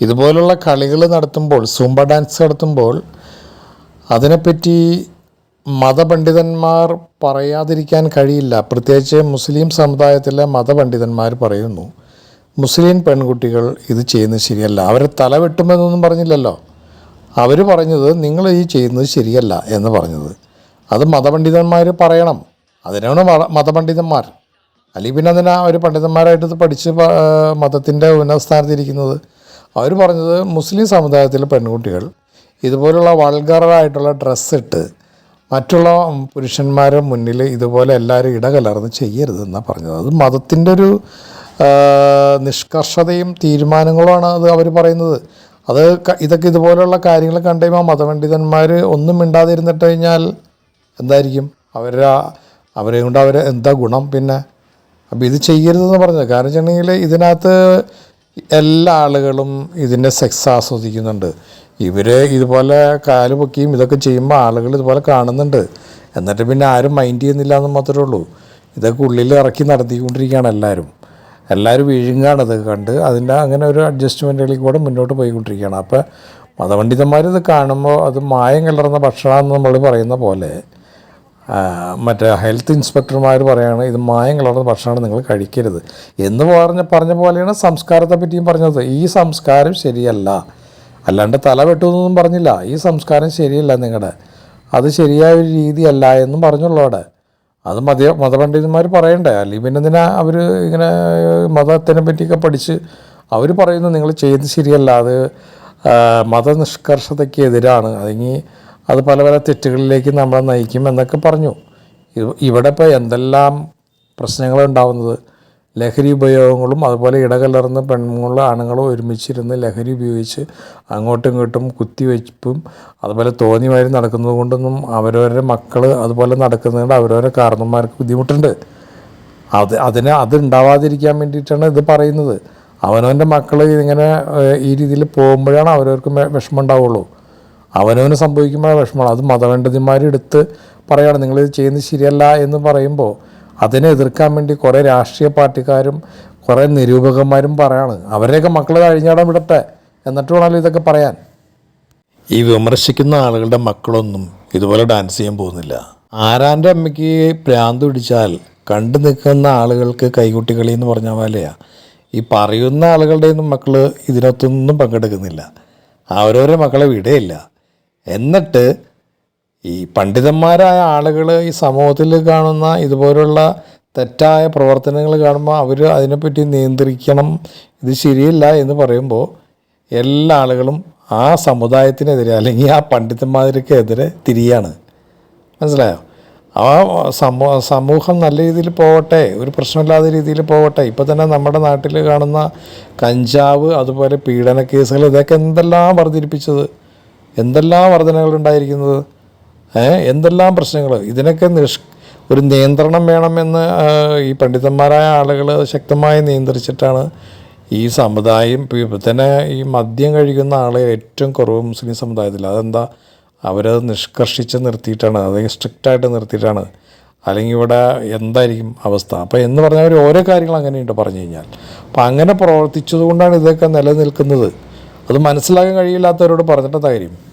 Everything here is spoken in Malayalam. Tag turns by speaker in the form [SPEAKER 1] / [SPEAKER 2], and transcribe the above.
[SPEAKER 1] ഇതുപോലുള്ള കളികൾ നടത്തുമ്പോൾ സൂംബ ഡാൻസ് നടത്തുമ്പോൾ അതിനെപ്പറ്റി മതപണ്ഡിതന്മാർ പറയാതിരിക്കാൻ കഴിയില്ല. പ്രത്യേകിച്ച് മുസ്ലിം സമുദായത്തിലെ മതപണ്ഡിതന്മാർ പറയുന്നു മുസ്ലിം പെൺകുട്ടികൾ ഇത് ചെയ്യുന്നത് ശരിയല്ല. അവരെ തല വെട്ടുമെന്നൊന്നും പറഞ്ഞില്ലല്ലോ. അവർ പറഞ്ഞത് നിങ്ങൾ ഈ ചെയ്യുന്നത് ശരിയല്ല എന്ന് പറഞ്ഞത്. അത് മതപണ്ഡിതന്മാർ പറയണം. അതിനാണ് മത മതപണ്ഡിതന്മാർ. അല്ലെങ്കിൽ പിന്നെ അതിനാ അവർ പണ്ഡിതന്മാരായിട്ട് പഠിച്ച് മതത്തിന്റെ ഉന്നത സ്ഥാനത്തിരിക്കുന്നത് അവർ പറഞ്ഞത് മുസ്ലിം സമുദായത്തിലെ പെൺകുട്ടികൾ ഇതുപോലുള്ള വൾഗറായിട്ടുള്ള ഡ്രസ്സിട്ട് മറ്റുള്ള പുരുഷന്മാരുടെ മുന്നിൽ ഇതുപോലെ എല്ലാവരും ഇടകലർന്ന് ചെയ്യരുതെന്നാണ് പറഞ്ഞത്. അത് മതത്തിന്റെ ഒരു നിഷ്കർഷതയും തീരുമാനങ്ങളുമാണ് അത് അവർ പറയുന്നത്. അത് ഇതൊക്കെ ഇതുപോലുള്ള കാര്യങ്ങൾ കണ്ടു കഴിയുമ്പോൾ മതപണ്ഡിതന്മാർ ഒന്നും മിണ്ടാതിരുന്നിട്ട് കഴിഞ്ഞാൽ എന്തായിരിക്കും? അവരെ അവരെ കൊണ്ട് അവർ എന്താ ഗുണം? പിന്നെ അപ്പോൾ ഇത് ചെയ്യരുതെന്ന് പറഞ്ഞത്. കാരണം വെച്ചിട്ടുണ്ടെങ്കിൽ ഇതിനകത്ത് എല്ലാ ആളുകളും ഇതിന്റെ സെക്സ് ആസ്വദിക്കുന്നുണ്ട്. ഇവർ ഇതുപോലെ കാൽ പൊക്കിയും ഇതൊക്കെ ചെയ്യുമ്പോൾ ആളുകൾ ഇതുപോലെ കാണുന്നുണ്ട്. എന്നിട്ട് പിന്നെ ആരും മൈൻഡ് ചെയ്യുന്നില്ല എന്ന് മാത്രമേ ഉള്ളൂ. ഇതൊക്കെ ഉള്ളിൽ ഇറക്കി നടത്തിക്കൊണ്ടിരിക്കുകയാണ് എല്ലാവരും. എല്ലാവരും വിഴുങ്ങാണ് ഇത് കണ്ട് അതിന്റെ അങ്ങനെ ഒരു അഡ്ജസ്റ്റ്മെന്റുകളിൽ കൂടെ മുന്നോട്ട് പോയിക്കൊണ്ടിരിക്കുകയാണ്. അപ്പോൾ മതപണ്ഡിതന്മാർ ഇത് കാണുമ്പോൾ അത് മായം കലർന്ന ഭക്ഷണമെന്ന് നമ്മൾ പറയുന്ന പോലെ മറ്റേ ഹെൽത്ത് ഇൻസ്പെക്ടർമാർ പറയുകയാണ് ഇത് മായം കലർന്ന ഭക്ഷണമാണ് നിങ്ങൾ കഴിക്കരുത്. എന്ന് പറഞ്ഞ പറഞ്ഞ പോലെയാണ് സംസ്കാരത്തെ പറ്റിയും പറഞ്ഞത്. ഈ സംസ്കാരം ശരിയല്ല. അല്ലാണ്ട് തല വെട്ടുമെന്നൊന്നും പറഞ്ഞില്ല. ഈ സംസ്കാരം ശരിയല്ല നിങ്ങളുടെ അത് ശരിയായ ഒരു രീതിയല്ല എന്നും പറഞ്ഞുള്ളൂ അവിടെ അത് മത മതപണ്ഡിതന്മാർ പറയണ്ടേ? അല്ലെങ്കിൽ പിന്നെ എന്തിനാ അവർ ഇങ്ങനെ മതത്തിനെ പറ്റിയൊക്കെ പഠിച്ച് അവർ പറയുന്നത് നിങ്ങൾ ചെയ്ത് ശരിയല്ല. അത് മതനിഷ്കർഷതയ്ക്ക് എതിരാണ് അതിനി അത് പല പല തെറ്റുകളിലേക്ക് നമ്മളെ നയിക്കും എന്നൊക്കെ പറഞ്ഞു. ഇവിടെ ഇപ്പോൾ എന്തെല്ലാം പ്രശ്നങ്ങളുണ്ടാവുന്നത്? ലഹരി ഉപയോഗങ്ങളും അതുപോലെ ഇടകലർന്ന് പെണ്ണുങ്ങളും ആണുങ്ങളും ഒരുമിച്ചിരുന്ന് ലഹരി ഉപയോഗിച്ച് അങ്ങോട്ടും ഇങ്ങോട്ടും കുത്തിവെച്ചും അതുപോലെ തോന്നിമാരി നടക്കുന്നത് കൊണ്ടൊന്നും അവരവരുടെ മക്കൾ അതുപോലെ നടക്കുന്നതുകൊണ്ട് അവരവരുടെ കാരണന്മാർക്ക് ബുദ്ധിമുട്ടുണ്ട്. അത് അതിന് അത് ഉണ്ടാവാതിരിക്കാൻ വേണ്ടിയിട്ടാണ് ഇത് പറയുന്നത്. അവനവന്റെ മക്കൾ ഇങ്ങനെ ഈ രീതിയിൽ പോകുമ്പോഴാണ് അവരവർക്ക് വിഷമം ഉണ്ടാവുള്ളൂ. അവനവന് സംഭവിക്കുമ്പോൾ വിഷമമാണ് അത് മതപണ്ഡിതന്മാരെടുത്ത് നിങ്ങൾ ഇത് ചെയ്യുന്നത് ശരിയല്ല എന്ന് പറയുമ്പോൾ അതിനെ എതിർക്കാൻ വേണ്ടി കുറേ രാഷ്ട്രീയ പാർട്ടിക്കാരും കുറേ നിരൂപകന്മാരും പറയാണ്. അവരെയൊക്കെ മക്കൾ കഴിഞ്ഞാടാൻ വിടട്ടെ എന്നിട്ട് വേണമല്ലോ ഇതൊക്കെ പറയാൻ. ഈ വിമർശിക്കുന്ന ആളുകളുടെ മക്കളൊന്നും ഇതുപോലെ ഡാൻസ് ചെയ്യാൻ പോകുന്നില്ല. ആരാന്റെ അമ്മയ്ക്ക് പ്രാന്ത് പിടിച്ചാൽ കണ്ടു നിൽക്കുന്ന ആളുകൾക്ക് കൈകുട്ടികളി എന്ന് പറഞ്ഞ പോലെയാ. ഈ പറയുന്ന ആളുകളുടെയൊന്നും മക്കൾ ഇതിനകത്തൊന്നും പങ്കെടുക്കുന്നില്ല. അവരവരെ മക്കളെ വിടയില്ല. എന്നിട്ട് ഈ പണ്ഡിതന്മാരായ ആളുകൾ ഈ സമൂഹത്തിൽ കാണുന്ന ഇതുപോലുള്ള തെറ്റായ പ്രവർത്തനങ്ങൾ കാണുമ്പോൾ അവർ അതിനെപ്പറ്റി നിയന്ത്രിക്കണം ഇത് ശരിയല്ല എന്ന് പറയുമ്പോൾ എല്ലാ ആളുകളും ആ സമുദായത്തിനെതിരെ അല്ലെങ്കിൽ ആ പണ്ഡിതന്മാർക്കെതിരെ തിരിയാണ്. മനസ്സിലായോ? ആ സമൂ സമൂഹം നല്ല രീതിയിൽ പോവട്ടെ ഒരു പ്രശ്നമില്ലാത്ത രീതിയിൽ പോവട്ടെ. ഇപ്പോൾ തന്നെ നമ്മുടെ നാട്ടിൽ കാണുന്ന കഞ്ചാവ് അതുപോലെ പീഡന കേസുകൾ ഇതൊക്കെ എന്തെല്ലാം വർദ്ധിപ്പിച്ചത്? എന്തെല്ലാം വർധനകൾ ഉണ്ടായിരിക്കുന്നത്? എന്തെല്ലാം പ്രശ്നങ്ങൾ? ഇതിനൊക്കെ നിഷ് ഒരു നിയന്ത്രണം വേണമെന്ന് ഈ പണ്ഡിതന്മാരായ ആളുകൾ ശക്തമായി നിയന്ത്രിച്ചിട്ടാണ് ഈ സമുദായം തന്നെ ഈ മദ്യം കഴിക്കുന്ന ആളെ ഏറ്റവും കുറവ് മുസ്ലിം സമുദായത്തിൽ. അതെന്താ? അവരത് നിഷ്കർഷിച്ച് നിർത്തിയിട്ടാണ് അത് സ്ട്രിക്റ്റായിട്ട് നിർത്തിയിട്ടാണ്. അല്ലെങ്കിൽ ഇവിടെ എന്തായിരിക്കും അവസ്ഥ? അപ്പോൾ എന്ന് പറഞ്ഞാൽ ഓരോ കാര്യങ്ങൾ അങ്ങനെയുണ്ട് പറഞ്ഞു കഴിഞ്ഞാൽ. അപ്പോൾ അങ്ങനെ പ്രവർത്തിച്ചതുകൊണ്ടാണ് ഇതൊക്കെ നിലനിൽക്കുന്നത്. അത് മനസ്സിലാക്കാൻ കഴിയില്ലാത്തവരോട് പറഞ്ഞിട്ട് കാര്യം?